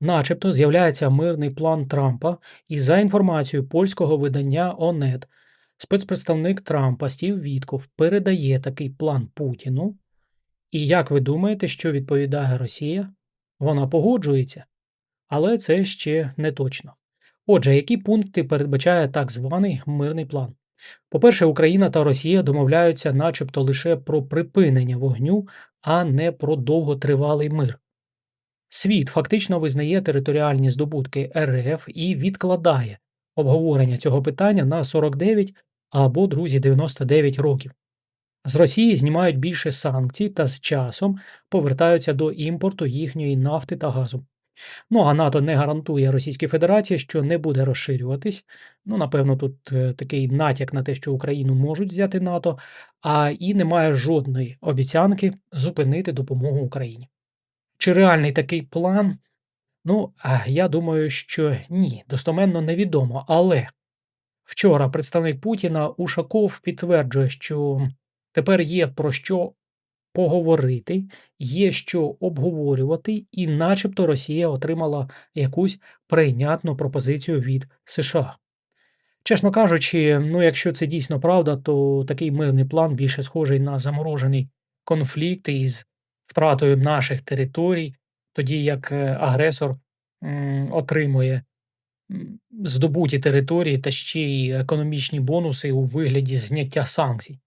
Начебто з'являється мирний план Трампа, і за інформацією польського видання ОНЕТ, спецпредставник Трампа Стів Вітков передає такий план Путіну. І як ви думаєте, що відповідає Росія? Вона погоджується, але це ще не точно. Отже, які пункти передбачає так званий мирний план? По-перше, Україна та Росія домовляються начебто лише про припинення вогню, а не про довготривалий мир. Світ фактично визнає територіальні здобутки РФ і відкладає обговорення цього питання на 49 або, друзі, 99 років. З Росії знімають більше санкцій та з часом повертаються до імпорту їхньої нафти та газу. Ну а НАТО не гарантує Російській Федерації, що не буде розширюватись. Ну, напевно, тут е, такий натяк на те, що Україну можуть взяти НАТО, а і немає жодної обіцянки зупинити допомогу Україні. Чи реальний такий план? Ну, я думаю, що ні, достоменно невідомо. Але вчора представник Путіна Ушаков підтверджує, що тепер є про що поговорити, є що обговорювати, і начебто Росія отримала якусь прийнятну пропозицію від США. Чесно кажучи, ну якщо це дійсно правда, то такий мирний план більше схожий на заморожений конфлікт із втратою наших територій, тоді як е, агресор отримує здобуті території та ще й економічні бонуси у вигляді зняття санкцій.